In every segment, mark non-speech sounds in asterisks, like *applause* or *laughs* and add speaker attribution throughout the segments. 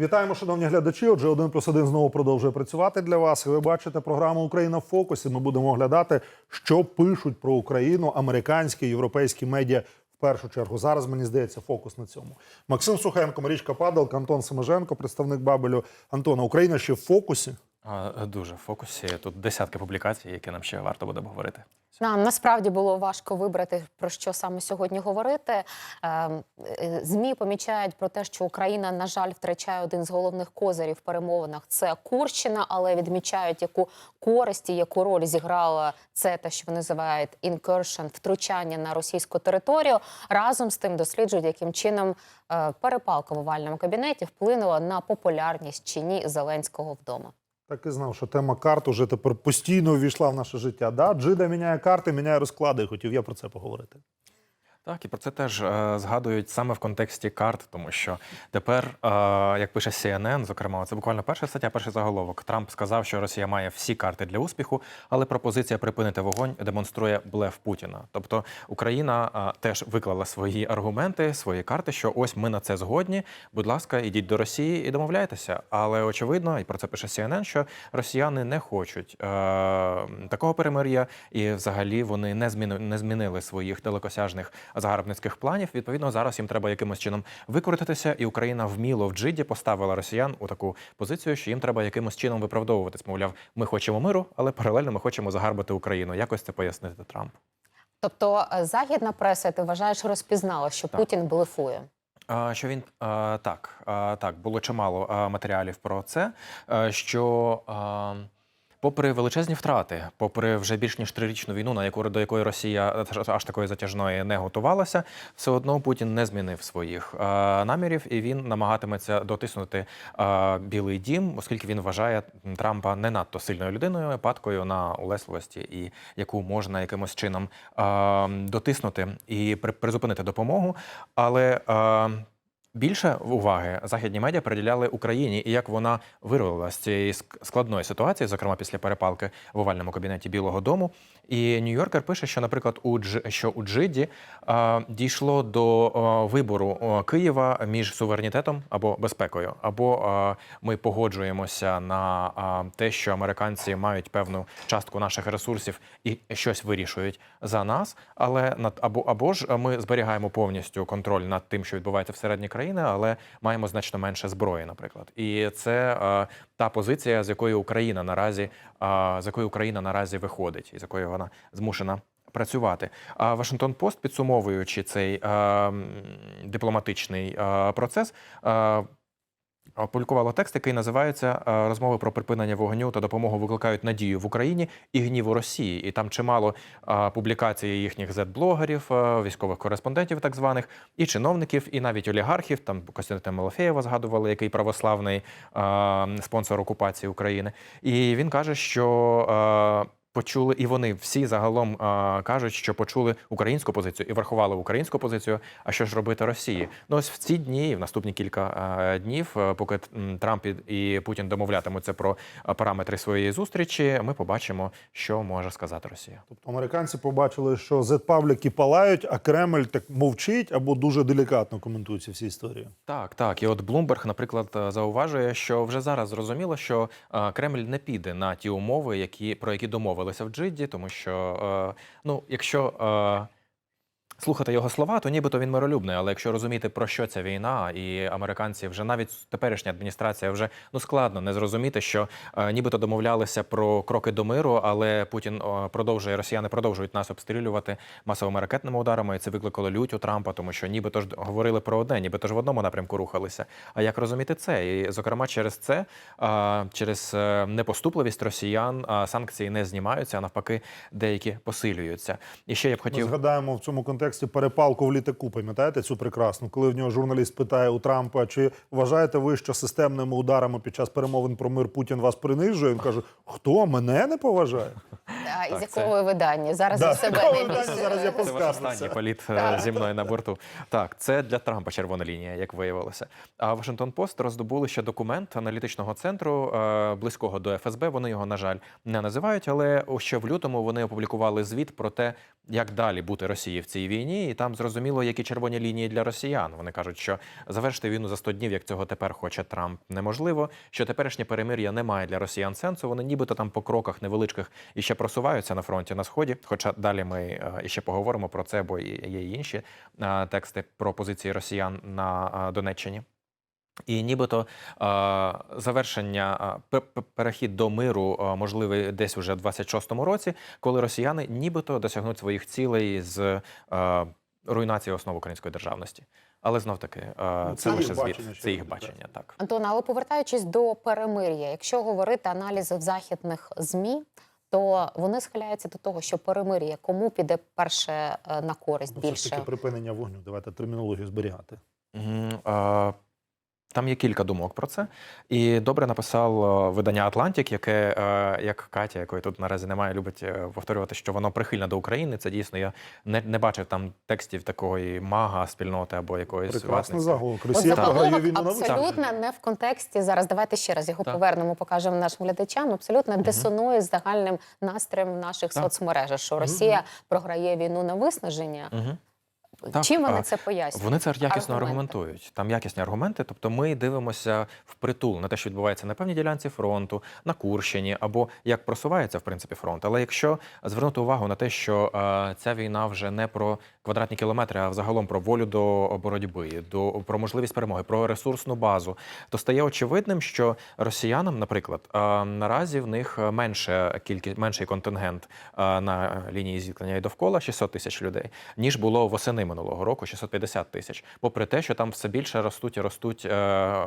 Speaker 1: Вітаємо, шановні глядачі. Отже, один плюс один знову продовжує працювати для вас. Ви бачите програму Україна в фокусі. Ми будемо оглядати, що пишуть про Україну американські європейські медіа. В першу чергу зараз мені здається фокус на цьому. Максим Сухенко, Марічка Падалка, Антон Семеженко, представник Бабелю. Антона, Україна ще в фокусі.
Speaker 2: А, Дуже в фокусі. Тут десятки публікацій, які нам ще варто буде обговорити.
Speaker 3: Нам насправді було важко вибрати про що саме сьогодні говорити. Ем, е, Змі помічають про те, що Україна, на жаль, втрачає один з головних козирів в перемовинах. Це Курщина, але відмічають, яку користь і яку роль зіграла це те, що вони називають incursion, втручання на російську територію. Разом з тим досліджують, яким чином е, перепалка в овальному кабінеті вплинула на популярність чи ні Зеленського вдома.
Speaker 1: Так і знав, що тема карт уже тепер постійно увійшла в наше життя. Да? Джида міняє карти, міняє розклади. Хотів я про це поговорити.
Speaker 2: Так, і про це теж е, згадують саме в контексті карт, тому що тепер, е, як пише CNN, зокрема, це буквально перша стаття, перший заголовок. Трамп сказав, що Росія має всі карти для успіху, але пропозиція припинити вогонь демонструє блеф Путіна. Тобто Україна е, теж виклала свої аргументи, свої карти, що ось ми на це згодні. Будь ласка, ідіть до Росії і домовляйтеся. Але очевидно, і про це пише CNN, що росіяни не хочуть е, такого перемир'я, і взагалі вони не зміни, не змінили своїх далекосяжних загарбницьких планів. Відповідно, зараз їм треба якимось чином викрутитися, і Україна вміло в джиді поставила росіян у таку позицію, що їм треба якимось чином виправдовуватись. Мовляв, ми хочемо миру, але паралельно ми хочемо загарбати Україну. Якось це пояснити Трамп.
Speaker 3: Тобто е, західна преса, ти вважаєш, розпізнала, що
Speaker 2: Так.
Speaker 3: Путін блефує.
Speaker 2: Що він так, так було чимало матеріалів про це. Що а, попри величезні втрати, попри вже більш ніж трирічну війну, на яку до якої Росія аж- такої затяжної не готувалася, все одно Путін не змінив своїх а, намірів, і він намагатиметься дотиснути а, Білий Дім, оскільки він вважає Трампа не надто сильною людиною, падкою на улесливості, і яку можна якимось чином а, дотиснути і при- призупинити допомогу. Але Більше уваги західні медіа приділяли Україні і як вона вирвалася з цієї складної ситуації, зокрема після перепалки в овальному кабінеті Білого Дому. І Нью-Йоркер пише, що, наприклад, у Дж що у Джиді а, дійшло до а, вибору Києва між суверенітетом або безпекою, або а, ми погоджуємося на а, те, що американці мають певну частку наших ресурсів і щось вирішують за нас, але над або або ж ми зберігаємо повністю контроль над тим, що відбувається всередині країни, але маємо значно менше зброї, наприклад. І це е, та позиція, з якої Україна наразі е, з якої Україна наразі виходить, і з якої вона змушена. Працювати. А Вашингтон Пост, підсумовуючи цей е, дипломатичний е, процес, е, опублікувало текст, який називається е, Розмови про припинення вогню та допомогу викликають надію в Україні і гнів у Росії. І там чимало е, публікацій їхніх зет-блогерів, е, військових кореспондентів, так званих, і чиновників, і навіть олігархів. Там Костянтина Малофєєва згадували, який православний спонсор окупації України. І він каже, що. Е, Почули і вони всі загалом а, кажуть, що почули українську позицію і врахували українську позицію. А що ж робити Росії? Ну ось в ці дні, в наступні кілька а, днів, поки Трамп і, Путін домовлятимуться про параметри своєї зустрічі, ми побачимо, що може сказати Росія.
Speaker 1: Тобто американці побачили, що зет-пабліки палають, а Кремль так мовчить або дуже делікатно коментує ці всі історії.
Speaker 2: Так, так. І от Блумберг, наприклад, е, зауважує, що вже зараз зрозуміло, що е, Кремль не піде на ті умови, які про які домовилися в Джидді, тому що е, ну, якщо е, слухати його слова, то нібито він миролюбний. Але якщо розуміти про що ця війна, і американці вже навіть теперішня адміністрація вже ну складно не зрозуміти, що е, нібито домовлялися про кроки до миру, але Путін е, продовжує, росіяни продовжують нас обстрілювати масовими ракетними ударами. І це викликало лють у Трампа, тому що нібито ж говорили про одне, нібито ж в одному напрямку рухалися. А як розуміти це? І зокрема, через це, е, через непоступливість росіян е, санкції не знімаються, а навпаки, деякі посилюються. І ще я б
Speaker 1: Ми
Speaker 2: хотів.
Speaker 1: згадаємо в цьому контексті перепалку в літаку. Пам'ятаєте цю прекрасну, коли в нього журналіст питає у Трампа, чи вважаєте ви, що системними ударами під час перемовин про мир Путін вас принижує? Він каже: Хто мене не поважає?
Speaker 3: А, і з
Speaker 2: Так, це-
Speaker 3: якого ви видання? Зараз
Speaker 1: Да, з
Speaker 3: себе
Speaker 1: видання зараз я
Speaker 2: Це ваш останній політ е, зі мною на борту. Так, це для Трампа червона лінія, як виявилося. А Вашингтон Пост роздобули ще документ аналітичного центру е, близького до ФСБ. Вони його, на жаль, не називають, але ще в лютому вони опублікували звіт про те, як далі бути Росії в цій війні, і там зрозуміло, які червоні лінії для росіян. Вони кажуть, що завершити війну за 100 днів, як цього тепер хоче Трамп, неможливо. Що теперішнє перемир'я не має для росіян сенсу. Вони нібито там по кроках невеличких іще просуваються на фронті на сході. Хоча далі ми е, іще поговоримо про це, бо є інші е, тексти про позиції росіян на е, Донеччині. І нібито е, завершення е, пе- пе- перехід до миру е, можливий десь уже в 26-му році, коли росіяни нібито досягнуть своїх цілей з е, руйнації основ української державності. Але знов таки, е,
Speaker 1: Ну,
Speaker 2: це
Speaker 1: це
Speaker 2: лише звіт, це їх бачення. Так
Speaker 3: Антон, але повертаючись до перемир'я, якщо говорити аналізи в західних змі, то вони схиляються до того, що перемир'я кому піде перше е, на користь
Speaker 1: Ну, Все ж таки припинення вогню. Давайте термінологію зберігати.
Speaker 2: Мгм, е, Там є кілька думок про це. І добре написав е, видання Атлантик, яке, е, як Катя, якої тут наразі немає, любить е, повторювати, що воно прихильне до України. Це дійсно я не, не бачив там текстів такої мага спільноти або якоїсь
Speaker 1: Прекрасний заголовок.
Speaker 3: От
Speaker 1: Росія програє війну на
Speaker 3: абсолютно не в контексті. Зараз давайте ще раз його
Speaker 2: Так.
Speaker 3: повернемо, покажемо нашим глядачам. Абсолютно дисонує з загальним настроєм наших
Speaker 2: Так.
Speaker 3: соцмережах, що Росія програє війну на виснаження.
Speaker 2: Мгм. Так,
Speaker 3: Чим вони
Speaker 2: а,
Speaker 3: це пояснюють?
Speaker 2: Вони це якісно
Speaker 3: Аргументи.
Speaker 2: аргументують. Там якісні аргументи. Тобто ми дивимося впритул на те, що відбувається на певній ділянці фронту, на Курщині, або як просувається в принципі фронт. Але якщо звернути увагу на те, що е, ця війна вже не про квадратні кілометри, а взагалом про волю до боротьби, до про можливість перемоги, про ресурсну базу, то стає очевидним, що росіянам, наприклад, е, наразі в них менше кількість менший контингент е, на лінії зіткнення і довкола 600 тисяч людей, ніж було восени минулого року 650 тисяч. Попри те, що там все більше ростуть і ростуть е,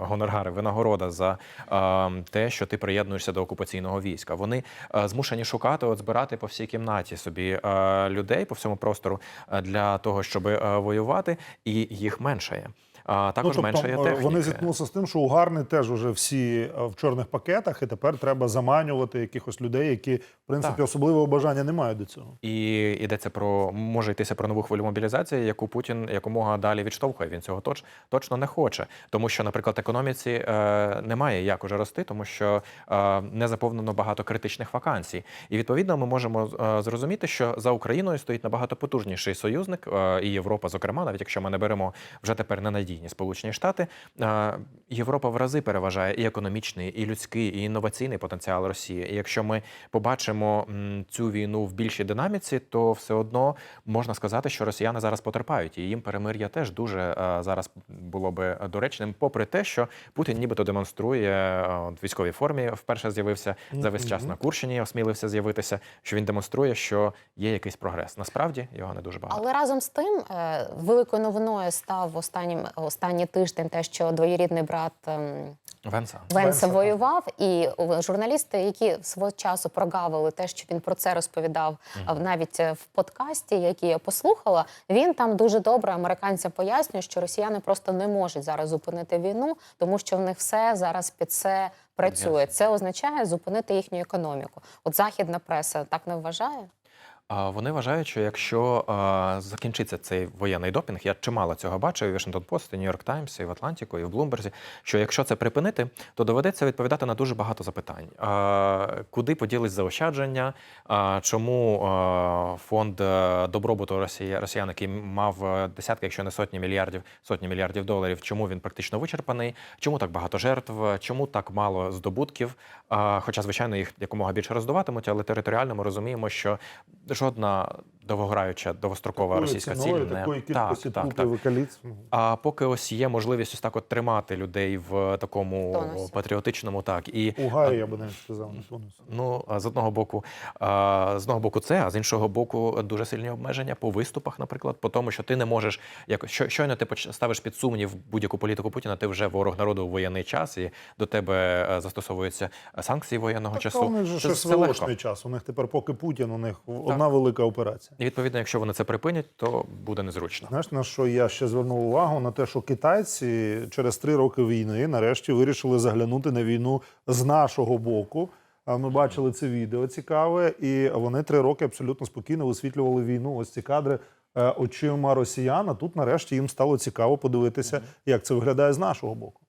Speaker 2: гонорари, винагорода за е, те, що ти приєднуєшся до окупаційного війська. Вони е, змушені шукати, от збирати по всій кімнаті собі е, людей по всьому простору е, для того, щоб е, воювати, і їх меншає. А також
Speaker 1: ну,
Speaker 2: менше є
Speaker 1: тобто,
Speaker 2: техніки.
Speaker 1: вони зіткнулися з тим, що угарни теж уже всі е, в чорних пакетах, і тепер треба заманювати якихось людей, які, в принципі,
Speaker 2: Так.
Speaker 1: особливого бажання не мають до цього.
Speaker 2: І йдеться про може йтися про нову хвилю мобілізації, яку Путін якомога далі відштовхує. Він цього точ, точно не хоче, тому що, наприклад, економіці е, немає як уже рости, тому що е, не заповнено багато критичних вакансій. І відповідно ми можемо е, зрозуміти, що за Україною стоїть набагато потужніший союзник, е, і Європа, зокрема, навіть якщо ми не беремо вже тепер ненадійні Сполучені Штати, Європа в рази переважає і економічний, і людський, і інноваційний потенціал Росії. І якщо ми побачимо цю війну в більшій динаміці, то все одно можна сказати, що росіяни зараз потерпають, і їм перемир'я теж дуже е, зараз було би доречним, попри те, що Путін нібито демонструє е, в військовій формі, вперше з'явився за весь час на Курщині, осмілився з'явитися. Що він демонструє, що є якийсь прогрес. Насправді його не дуже багато.
Speaker 3: Але разом з тим, е, великою новиною став останнім останній тиждень те, що двоєрідний брат ем,
Speaker 2: Венса.
Speaker 3: Венса
Speaker 1: Венса,
Speaker 3: воював, і журналісти, які свого часу прогавили те, що він про це розповідав а, навіть е, в подкасті, який я послухала, він там дуже добре американцям пояснює, що росіяни просто не можуть зараз зупинити війну, тому що в них все зараз під це працює. Це означає зупинити їхню економіку. От західна преса так не вважає.
Speaker 2: Вони вважають, що якщо е, закінчиться цей воєнний допінг, я чимало цього бачив і в Washington Post, і York Times, і в Атлантику, і в Блумберзі, що якщо це припинити, то доведеться відповідати на дуже багато запитань. Е, Куди поділись заощадження? Е, Чому е, фонд добробуту Росії, росіян, який мав е, десятки, якщо не сотні мільярдів, сотні мільярдів доларів, чому він практично вичерпаний? Чому так багато жертв? Чому так мало здобутків? Е, Хоча, звичайно, їх якомога більше роздуватимуть, але територіально ми розуміємо, що svona довгограюча довгострокова
Speaker 1: Такою
Speaker 2: російська ціль не
Speaker 1: такої кількості
Speaker 2: так, так, так.
Speaker 1: каліць. ну,
Speaker 2: А поки ось є можливість ось так от тримати людей в такому
Speaker 3: Тонусі.
Speaker 2: патріотичному, так і
Speaker 1: У Гаї, я би навіть сказав, не тонус.
Speaker 2: Ну, а з одного боку, а, з одного боку, це, а з іншого боку, дуже сильні обмеження по виступах, наприклад, по тому, що ти не можеш, як що- щойно ти ставиш під сумнів будь-яку політику Путіна, ти вже ворог народу у воєнний час, і до тебе е, застосовуються санкції воєнного
Speaker 1: Так,
Speaker 2: часу.
Speaker 1: у них же
Speaker 2: Це-
Speaker 1: ще
Speaker 2: це легко.
Speaker 1: час. У них тепер, поки Путін, у них одна велика операція.
Speaker 2: І відповідно, якщо вони це припинять, то буде незручно.
Speaker 1: Знаєш, на що я ще звернув увагу? На те, що китайці через три роки війни нарешті вирішили заглянути на війну з нашого боку. А Ми бачили це відео цікаве, і вони три роки абсолютно спокійно висвітлювали війну. Ось ці кадри е, очима росіян. А тут нарешті їм стало цікаво подивитися, як це виглядає з нашого боку.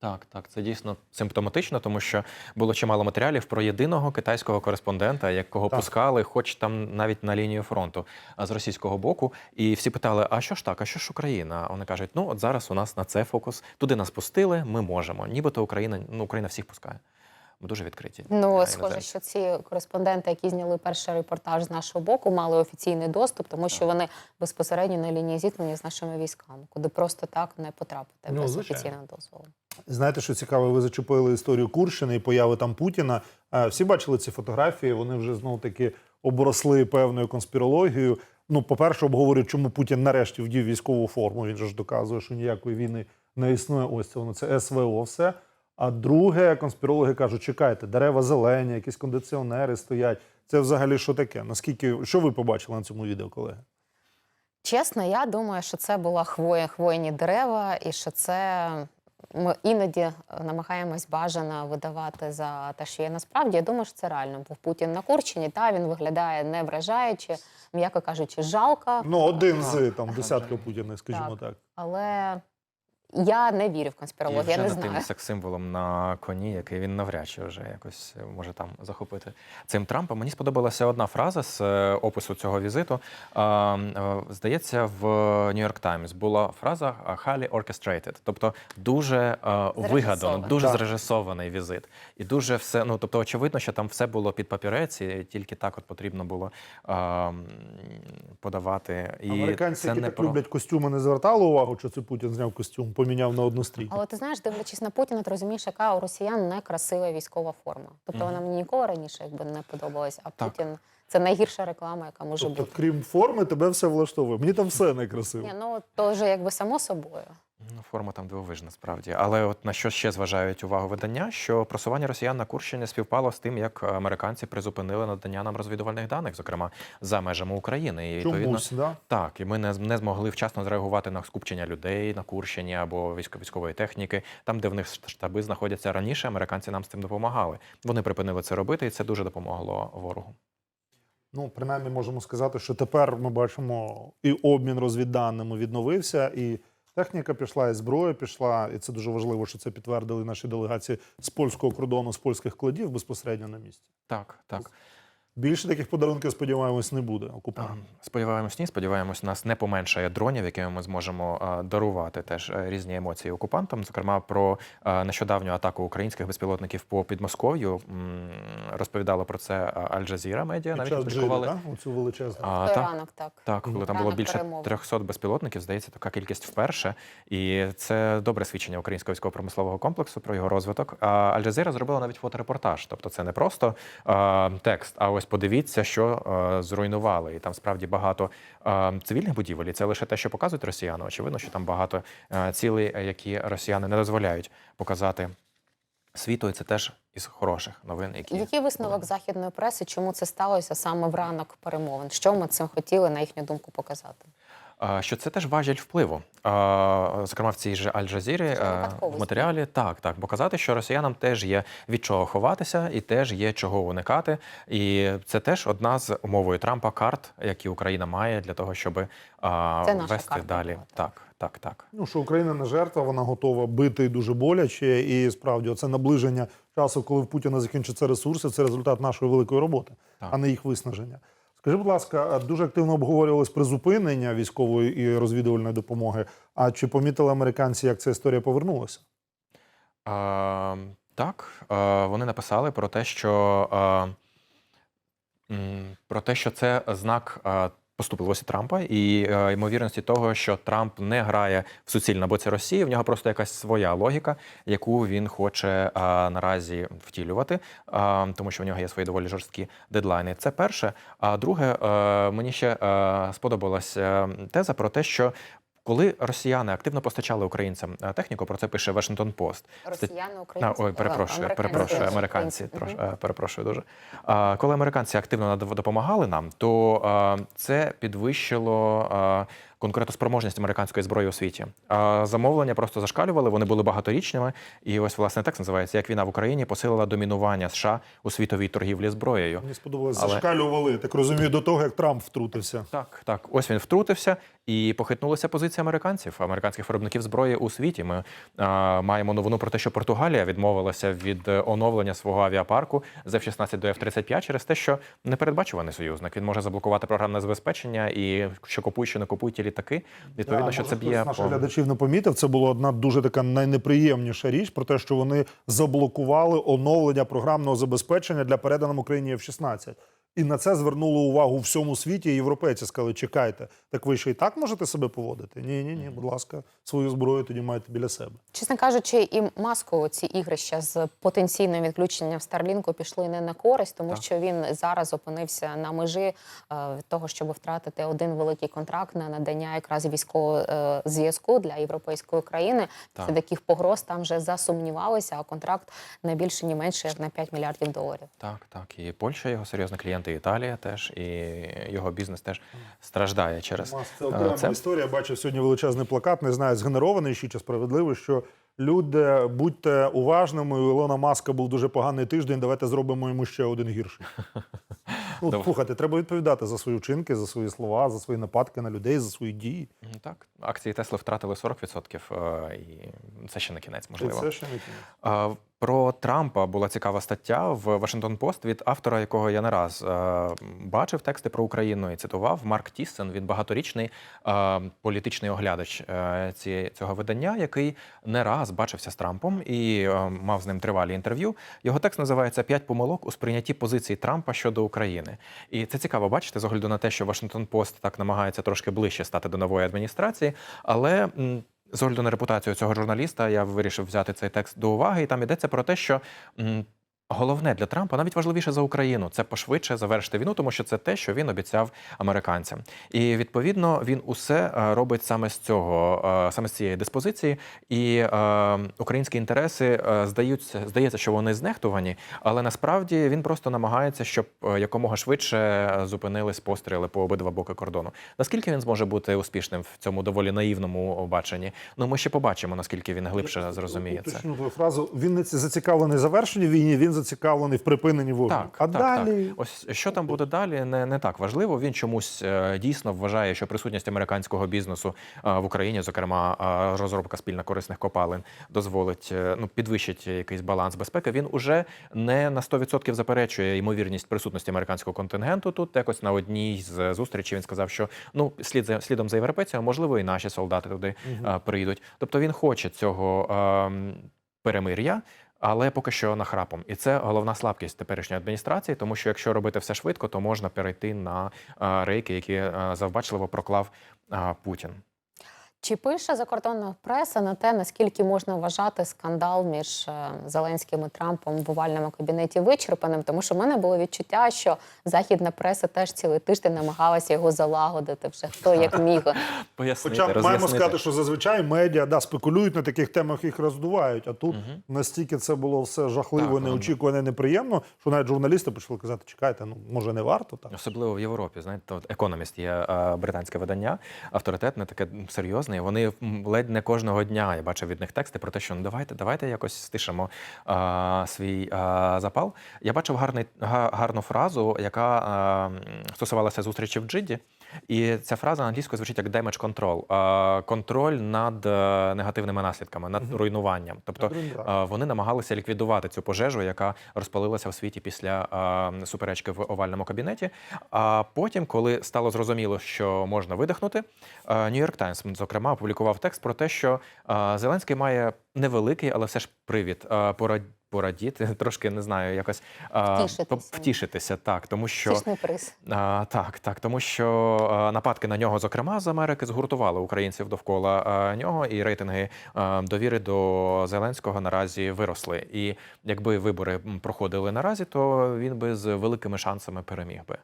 Speaker 2: Так, так, це дійсно симптоматично, тому що було чимало матеріалів про єдиного китайського кореспондента, якого
Speaker 1: Так.
Speaker 2: пускали, хоч там навіть на лінію фронту з російського боку. І всі питали: а що ж так, а що ж Україна? А Вони кажуть, ну от зараз у нас на це фокус. Туди нас пустили, ми можемо. Нібито Україна, ну Україна всіх пускає. Ми дуже відкриті.
Speaker 3: Ну, схоже, що ці кореспонденти, які зняли перший репортаж з нашого боку, мали офіційний доступ, тому що вони безпосередньо на лінії зіткнення з нашими військами, куди просто так не потрапити
Speaker 1: Ну,
Speaker 3: без
Speaker 1: звичайно.
Speaker 3: офіційного дозволу.
Speaker 1: Знаєте, що цікаво, ви зачепили історію Курщини і появи там Путіна. Е, Всі бачили ці фотографії, вони вже знов таки обросли певною конспірологією. Ну, по-перше, обговорюють, чому Путін нарешті вдів військову форму. Він же ж доказує, що ніякої війни не існує. Ось це воно це СВО все. А друге, конспірологи кажуть, чекайте, дерева зелені, якісь кондиціонери стоять. Це взагалі що таке? Наскільки що ви побачили на цьому відео, колеги?
Speaker 3: Чесно, я думаю, що це була хвоя, хвойні дерева, і що це ми іноді е, намагаємось бажано видавати за те, що є насправді. Я думаю, що це реально був Путін на Курчині. Та він виглядає не вражаючи, м'яко кажучи, жалко.
Speaker 1: Ну, один з там десятка Путіних, скажімо так.
Speaker 3: Але я не вірю в конспірологію, я не знаю.
Speaker 2: тим секс-символом на коні, який він навряд чи вже якось е, може там захопити цим Трампом. Мені сподобалася одна фраза з е, опису цього візиту. Е, Здається, в New York Times була фраза «highly orchestrated», тобто дуже вигадано, дуже зрежисований візит. І дуже все, ну тобто, очевидно, що там все було під папірець, і тільки так от потрібно було подавати. І
Speaker 1: Американці,
Speaker 2: це
Speaker 1: які
Speaker 2: не
Speaker 1: так
Speaker 2: про...
Speaker 1: люблять костюми, не звертали увагу, що це Путін зняв костюм, поміняв на одну стрійку.
Speaker 3: Але ти знаєш, дивлячись на Путіна, ти розумієш, яка у росіян найкрасива військова форма. Тобто вона мені ніколи раніше якби не подобалась. А
Speaker 2: Так.
Speaker 3: Путін це найгірша реклама, яка може
Speaker 1: Тобто,
Speaker 3: бути.
Speaker 1: крім форми, тебе все влаштовує. Мені там все найкрасиво.
Speaker 3: Ні, ну то вже якби само собою.
Speaker 2: Ну, форма там дивовижна, справді. Але от на що ще зважають увагу видання, що просування росіян на Курщині співпало з тим, як американці призупинили надання нам розвідувальних даних, зокрема за межами України. І відповідно
Speaker 1: Чомусь, да?
Speaker 2: так, і ми не, не змогли вчасно зреагувати на скупчення людей на Курщині або військо- військової техніки, там, де в них штаби знаходяться раніше. Американці нам з цим допомагали. Вони припинили це робити, і це дуже допомогло ворогу.
Speaker 1: Ну, принаймні, можемо сказати, що тепер ми бачимо і обмін розвідданими відновився, і техніка пішла, і зброя пішла. І це дуже важливо, що це підтвердили наші делегації з польського кордону, з польських кладів безпосередньо на місці.
Speaker 2: Так, так.
Speaker 1: Більше таких подарунків, сподіваємось, не буде окупантам.
Speaker 2: Сподіваємось, ні. Сподіваємось, нас не поменшає дронів, якими ми зможемо дарувати теж е, різні емоції окупантам. Зокрема, про нещодавню атаку українських безпілотників по Підмосков'ю розповідала про це Аль-Джазіра медіа.
Speaker 1: Під
Speaker 2: Навіть
Speaker 1: джири, Оцю величезну.
Speaker 2: А, так,
Speaker 3: ранок так.
Speaker 2: так, коли там було більше
Speaker 3: перемови.
Speaker 2: 300 безпілотників, здається, така кількість вперше. І це добре свідчення українського військово-промислового комплексу про його розвиток. А Аль-Джазіра зробила навіть фоторепортаж. Тобто це не просто а, текст, а ось подивіться, що е, зруйнували. І там справді багато е, цивільних будівель. І це лише те, що показують росіяни. Очевидно, що там багато е, цілей, е, які росіяни не дозволяють показати світу. І це теж із хороших новин, які
Speaker 3: Який висновок західної преси, чому це сталося саме в ранок перемовин? Що ми цим хотіли, на їхню думку, показати?
Speaker 2: Що це теж важіль впливу. Зокрема, в цій же Аль-Джазірі в матеріалі так, так, показати, що росіянам теж є від чого ховатися і теж є чого уникати. І це теж одна з умовою Трампа карт, які Україна має для того, щоб
Speaker 3: Це
Speaker 2: вести
Speaker 3: карта
Speaker 2: далі.
Speaker 3: була, так.
Speaker 2: Так, так, так.
Speaker 1: Ну, що Україна не жертва, вона готова бити дуже боляче. І справді, це наближення часу, коли в Путіна закінчаться ресурси, це результат нашої великої роботи,
Speaker 2: Так.
Speaker 1: а не їх виснаження. Скажи, будь ласка, дуже активно обговорювалось призупинення військової і розвідувальної допомоги. А чи помітили американці, як ця історія повернулася?
Speaker 2: А, так, вони написали про те, що про те, що це знак а, поступливості Трампа і е, ймовірності того, що Трамп не грає в суцільна боці Росії. В нього просто якась своя логіка, яку він хоче е, наразі втілювати, е, тому що в нього є свої доволі жорсткі дедлайни. Це перше. А друге, е, мені ще е, сподобалася теза про те, що. Коли росіяни активно постачали українцям е, техніку, про це пише Вашингтон Пост.
Speaker 3: Росіяни, українці?
Speaker 2: ой, перепрошую,
Speaker 3: Американці,
Speaker 2: перепрошую, американці. Трош, е, перепрошую дуже. Коли американці активно допомагали нам, то це підвищило конкурентоспроможність американської зброї у світі. А замовлення просто зашкалювали, вони були багаторічними. І ось власне текст називається Як війна в Україні посилила домінування США у світовій торгівлі зброєю.
Speaker 1: Мені сподобалось,
Speaker 2: Але-
Speaker 1: зашкалювали, так розумію, до того, як Трамп втрутився.
Speaker 2: Так, так, ось він втрутився і похитнулися позиції американців, американських виробників зброї у світі. Ми а, маємо новину про те, що Португалія відмовилася від е, оновлення свого авіапарку з F-16 до F-35 через те, що непередбачуваний союзник. Він може заблокувати програмне забезпечення і що купують, що не купують ті літаки. Відповідно,
Speaker 1: Да,
Speaker 2: що це б'є
Speaker 1: наших
Speaker 2: по
Speaker 1: глядачів не помітив. Це була одна дуже така найнеприємніша річ про те, що вони заблокували оновлення програмного забезпечення для переданому Україні F-16. І на це звернуло увагу у всьому світі. І європейці сказали: чекайте, так ви ще і так можете себе поводити? Ні, ні, ні, будь ласка, свою зброю тоді маєте біля себе.
Speaker 3: Чесно кажучи, і маску ці ігрища з потенційним відключенням Старлінку пішли не на користь, тому
Speaker 2: Так.
Speaker 3: що він зараз опинився на межі е, від того, щоб втратити один великий контракт на надання якраз військового е, зв'язку для європейської країни.
Speaker 2: Так.
Speaker 3: Після таких погроз там вже засумнівалися, а контракт не більше ні менше як на 5 мільярдів доларів.
Speaker 2: Так, так. І Польща його серйозний клієнт, і Італія теж, і його бізнес теж страждає через
Speaker 1: Мас, це
Speaker 2: е,
Speaker 1: окрема
Speaker 2: це.
Speaker 1: історія. Бачив сьогодні величезний плакат. Не знаю, згенерований ще чи справедливий, що люди будьте уважними. У Ілона Маска був дуже поганий тиждень. Давайте зробимо йому ще один гірший. *laughs* Ну, слухайте, треба відповідати за свої вчинки, за свої слова, за свої нападки на людей, за свої дії.
Speaker 2: Так, акції Тесли втратили 40%, е, і це ще не кінець, можливо.
Speaker 1: це ще не кінець.
Speaker 2: Про Трампа була цікава стаття в Вашингтон Пост від автора, якого я не раз е, бачив тексти про Україну і цитував Марк Тіссен. Він багаторічний е, політичний оглядач е, цього видання, який не раз бачився з Трампом і е, мав з ним тривалі інтерв'ю. Його текст називається П'ять помилок у сприйнятті позиції Трампа щодо України. І це цікаво бачити з огляду на те, що Вашингтон Пост так намагається трошки ближче стати до нової адміністрації, але. З огляду на репутацію цього журналіста я вирішив взяти цей текст до уваги, і там йдеться про те, що головне для Трампа навіть важливіше за Україну це пошвидше завершити війну, тому що це те, що він обіцяв американцям. І відповідно він усе е, робить саме з цього, е, саме з цієї диспозиції. І е, українські інтереси е, здаються, здається, що вони знехтувані, але насправді він просто намагається, щоб якомога швидше зупинились постріли по обидва боки кордону. Наскільки він зможе бути успішним в цьому доволі наївному баченні? Ну ми ще побачимо, наскільки він глибше зрозуміє це.
Speaker 1: Фразу. Він не зацікавлений в завершенні війні, він зацікавлений в припиненні вогню.
Speaker 2: Так,
Speaker 1: а
Speaker 2: так,
Speaker 1: далі
Speaker 2: так. Ось що там буде далі, не, не так важливо. Він чомусь е, дійсно вважає, що присутність американського бізнесу е, в Україні, зокрема е, розробка спільно корисних копалин, дозволить е, ну підвищить якийсь баланс безпеки. Він уже не на 100% заперечує ймовірність присутності американського контингенту. Тут якось на одній з зустрічей він сказав, що ну слід за слідом за європейцями, можливо, і наші солдати туди е, прийдуть. Тобто він хоче цього ем, перемир'я. Але поки що нахрапом, і це головна слабкість теперішньої адміністрації, тому що якщо робити все швидко, то можна перейти на е, рейки, які е, завбачливо проклав е, Путін.
Speaker 3: Чи пише закордонна преса на те, наскільки можна вважати скандал між е, Зеленським і Трампом в овальному кабінеті вичерпаним? Тому що в мене було відчуття, що західна преса теж цілий тиждень намагалася його залагодити вже хто як *laughs* міг.
Speaker 2: Пояснити,
Speaker 1: Хоча маємо сказати, що зазвичай медіа да, спекулюють на таких темах, їх роздувають. А тут настільки це було все жахливо,
Speaker 2: Так,
Speaker 1: неочікувано, неприємно, що навіть журналісти почали казати: чекайте, ну може не варто так.
Speaker 2: Особливо в Європі, знаєте, Економіст є е, британське видання, авторитетне, таке серйозне. І Вони ледь не кожного дня я бачив від них тексти про те, що ну давайте, давайте якось стишимо е, свій е, запал. Я бачив гарний, га- гарну фразу, яка е, стосувалася зустрічі в Джиді. І ця фраза англійською звучить як damage control. Контроль над е, негативними наслідками, над руйнуванням. Тобто е, вони намагалися ліквідувати цю пожежу, яка розпалилася в світі після е, суперечки в овальному кабінеті. А потім, коли стало зрозуміло, що можна видихнути, Нью-Йорк Таймс, зокрема, опублікував текст про те, що Зеленський має невеликий, але все ж привід е, порад- Порадіти *laughs* трошки не знаю, якось
Speaker 3: Втішитися.
Speaker 2: втішитися, так тому що
Speaker 3: Втішний приз.
Speaker 2: а, так, так, тому що а, нападки на нього, зокрема з Америки, згуртували українців довкола а, нього, і рейтинги а, довіри до Зеленського наразі виросли. І якби вибори проходили наразі, то він би з великими шансами переміг би.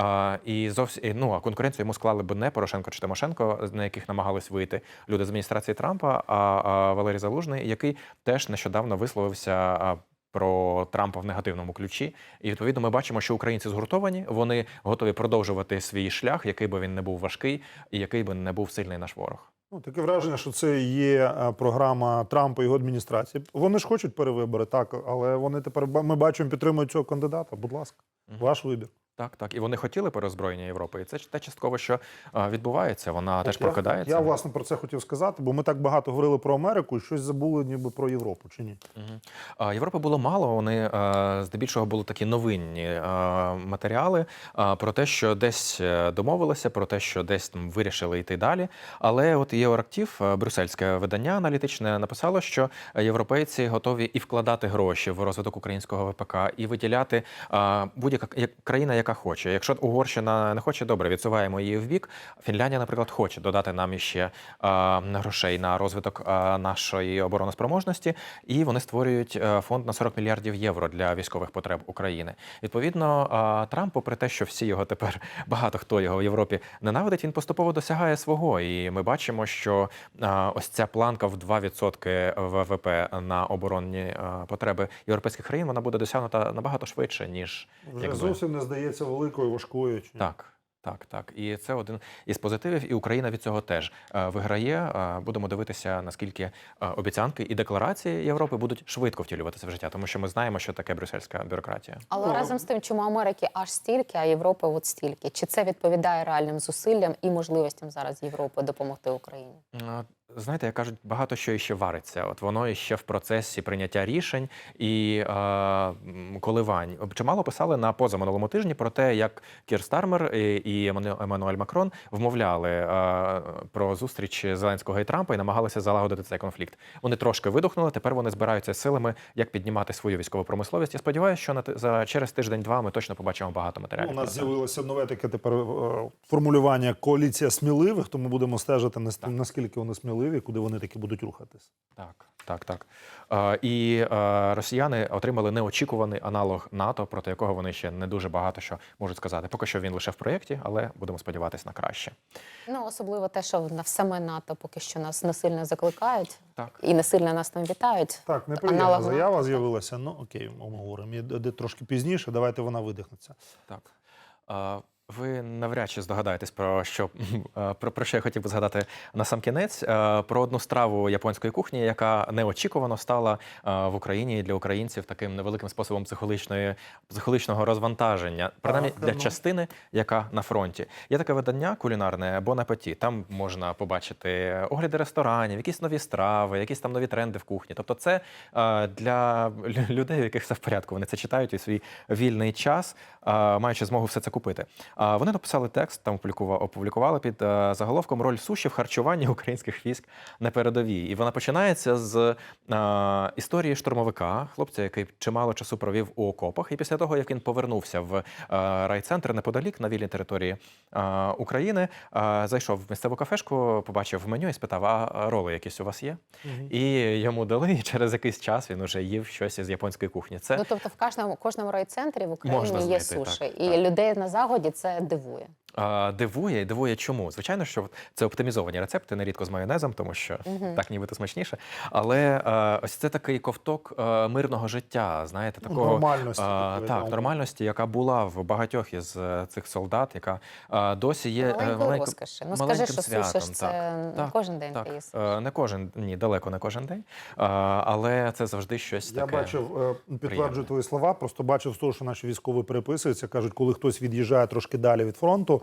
Speaker 2: А, і зовсім і, ну а конкуренцію йому склали б не Порошенко чи Тимошенко, на яких намагались вийти люди з адміністрації Трампа, а, а Валерій Залужний, який теж нещодавно висловився. Про Трампа в негативному ключі, і відповідно ми бачимо, що українці згуртовані, вони готові продовжувати свій шлях, який би він не був важкий, і який би не був сильний наш ворог.
Speaker 1: Ну, таке враження, що це є е, програма Трампа і його адміністрації. Вони ж хочуть перевибори, так, але вони тепер ми бачимо, підтримують цього кандидата. Будь ласка, ваш вибір.
Speaker 2: Так, так. І вони хотіли перерозброєння Європи. І це те частково, що відбувається. Вона теж
Speaker 1: От я-
Speaker 2: прокидається.
Speaker 1: Я, власне про це хотів сказати, бо ми так багато говорили про Америку і щось забули ніби про Європу, чи ні?
Speaker 2: А, Європи було мало. Вони здебільшого були такі новинні матеріали про те, що десь е, домовилися, про те, що десь там вирішили йти далі. Але от Євроактив, е, брюссельське видання аналітичне, написало, що європейці готові і вкладати гроші в розвиток українського ВПК, і виділяти будь-яка як- країна, яка хоче. Якщо Угорщина не хоче, добре, відсуваємо її в бік. Фінляндія, наприклад, хоче додати нам іще е, грошей на розвиток е, нашої обороноспроможності, і вони створюють е, фонд на 40 мільярдів євро для військових потреб України. Відповідно, Трамп, попри те, що всі його тепер *laughs* багато хто його в Європі ненавидить, він поступово досягає свого. І ми бачимо, що ось ця планка в 2% ВВП на оборонні потреби європейських країн вона буде досягнута набагато швидше ніж
Speaker 1: Вже
Speaker 2: якби.
Speaker 1: зовсім не здається великою, важкою. Чи ні?
Speaker 2: Так. Так, так, і це один із позитивів, і Україна від цього теж е, виграє. Е, Будемо дивитися, наскільки е, обіцянки і декларації Європи будуть швидко втілюватися в життя, тому що ми знаємо, що таке брюссельська бюрократія.
Speaker 3: Але
Speaker 1: Ну,
Speaker 3: разом з тим, чому Америки аж стільки, а Європи от стільки? Чи це відповідає реальним зусиллям і можливостям зараз Європи допомогти Україні?
Speaker 2: Знаєте, як кажуть, багато що іще вариться. От воно іще в процесі прийняття рішень і е, коливань. Чимало писали на позаминулому тижні про те, як Кір Стармер і, і Емману- Еммануель Макрон вмовляли е, про зустріч Зеленського і Трампа і намагалися залагодити цей конфлікт. Вони трошки видохнули. Тепер вони збираються силами, як піднімати свою військову промисловість. Я сподіваюся, що на за через тиждень-два ми точно побачимо багато
Speaker 1: Ну,
Speaker 2: матеріалів.
Speaker 1: у нас з'явилося нове таке тепер е, формулювання коаліція сміливих, тому будемо стежити наскільки вони сміливі, куди вони таки будуть рухатись.
Speaker 2: Так, так, так. Е, і е, росіяни отримали неочікуваний аналог НАТО, проти якого вони ще не дуже багато що можуть сказати. Поки що він лише в проєкті, але будемо сподіватися на краще.
Speaker 3: Ну особливо те, що на саме НАТО поки що нас не сильно закликають
Speaker 2: Так.
Speaker 3: і не сильно нас там вітають.
Speaker 1: Так, неприємна
Speaker 3: Аналог
Speaker 1: заява
Speaker 3: НАТО.
Speaker 1: з'явилася. Ну окей, ми говоримо. І де- де трошки пізніше. Давайте вона видихнеться.
Speaker 2: Так. Е, Ви навряд чи здогадаєтесь про що *laughs* е, про, про що я хотів би згадати на сам кінець. Е, Про одну страву японської кухні, яка неочікувано стала е, в Україні для українців таким невеликим способом психологічної психологічного розвантаження, принаймні для
Speaker 1: ну.
Speaker 2: частини, яка на фронті. Є таке видання кулінарне Bon Appetit. Там можна побачити огляди ресторанів, якісь нові страви, якісь там нові тренди в кухні. Тобто, це для людей, у яких все в порядку. Вони це читають у свій вільний час, маючи змогу все це купити. Вони написали текст, там опублікува- опублікували під е, заголовком Роль суші в харчуванні українських військ на передовій. І вона починається з е, історії штурмовика, хлопця, який чимало часу провів у окопах. І після того, як він повернувся в е, райцентр неподалік на вільній території України, зайшов в місцеву кафешку, побачив меню і спитав: а роли якісь у вас є? І йому дали, і через якийсь час він уже їв щось із японської кухні. Це
Speaker 3: Ну тобто, в кожному кожному райцентрі в Україні
Speaker 2: Можна
Speaker 3: є
Speaker 2: знайти,
Speaker 3: суші,
Speaker 2: так,
Speaker 3: і
Speaker 2: так.
Speaker 3: людей на загоді це дивує.
Speaker 2: Дивує і дивує чому. Звичайно, що це оптимізовані рецепти, нерідко з майонезом, тому що так нібито смачніше. Але е, ось це такий ковток е, мирного життя, знаєте, такого
Speaker 1: Нормальності,
Speaker 2: е,
Speaker 1: такої,
Speaker 2: так, нормальності, яка була в багатьох із е, цих солдат, яка е, досі є е,
Speaker 3: Маленької
Speaker 2: маленько-
Speaker 3: розкоші. Ну скажи,
Speaker 2: маленьким
Speaker 3: що
Speaker 2: святом,
Speaker 3: ж це
Speaker 2: так.
Speaker 3: не
Speaker 2: Так,
Speaker 3: кожен день
Speaker 2: так. Е, Не кожен ні, далеко не кожен день, Е, але це завжди щось
Speaker 1: Я
Speaker 2: таке.
Speaker 1: бачив, е, підтверджую
Speaker 2: приємне.
Speaker 1: твої слова. Просто бачив з того, що наші військові переписуються. кажуть, коли хтось від'їжджає трошки далі від фронту,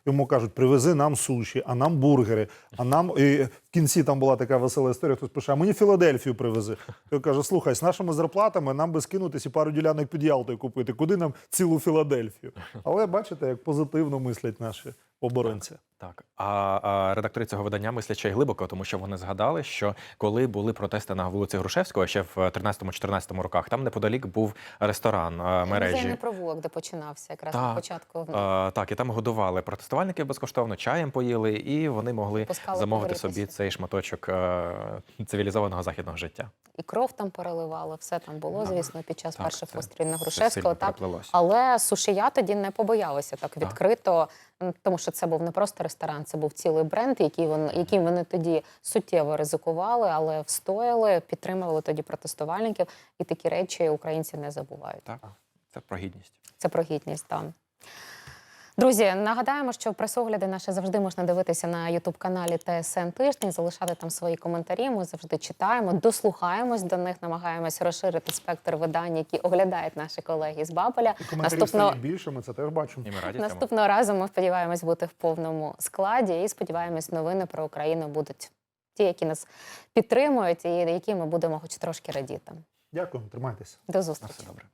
Speaker 1: йому кажуть, привези нам суші, а нам бургери. А нам і в кінці там була така весела історія. Хтось пише, а мені Філадельфію привези. Той каже: слухай, з нашими зарплатами нам би скинутися і пару ділянок під Ялтою купити. Куди нам цілу Філадельфію? Але бачите, як позитивно мислять наші оборонці.
Speaker 2: Так, а, а редактори цього видання мислять ще й глибоко, тому що вони згадали, що коли були протести на вулиці Грушевського ще в 13-14 роках, там неподалік був ресторан а, мережі.
Speaker 3: Музейний провулок, де починався якраз на початку.
Speaker 2: А, так, і там годували протестуючих протестувальників безкоштовно, чаєм поїли, і вони могли
Speaker 3: Пускали
Speaker 2: замовити
Speaker 3: погрітися.
Speaker 2: собі цей шматочок е, цивілізованого західного життя.
Speaker 3: І кров там переливали, все там було, звісно, під час
Speaker 2: Так,
Speaker 3: перших пострілів на Грушевського. Так. Але сушія тоді не побоялися так
Speaker 2: Так.
Speaker 3: відкрито, м, тому що це був не просто ресторан, це був цілий бренд, який вони, яким вони тоді суттєво ризикували, але встояли, підтримували тоді протестувальників. І такі речі українці не забувають.
Speaker 2: Так, це про гідність.
Speaker 3: Це про гідність там. Друзі, нагадаємо, що пресогляди наші завжди можна дивитися на Ютуб-каналі ТСН Тиждень, залишати там свої коментарі. Ми завжди читаємо, дослухаємось до них, намагаємось розширити спектр видань, які оглядають наші колеги з Бабеля.
Speaker 1: І коментарів
Speaker 3: Наступного,
Speaker 1: стає більше, ми це теж бачимо.
Speaker 2: І ми раді
Speaker 3: наступного разу ми сподіваємось бути в повному складі і сподіваємось, новини про Україну будуть ті, які нас підтримують, і які ми будемо хоч трошки радіти.
Speaker 1: Дякую, тримайтеся.
Speaker 3: До
Speaker 2: На все добре.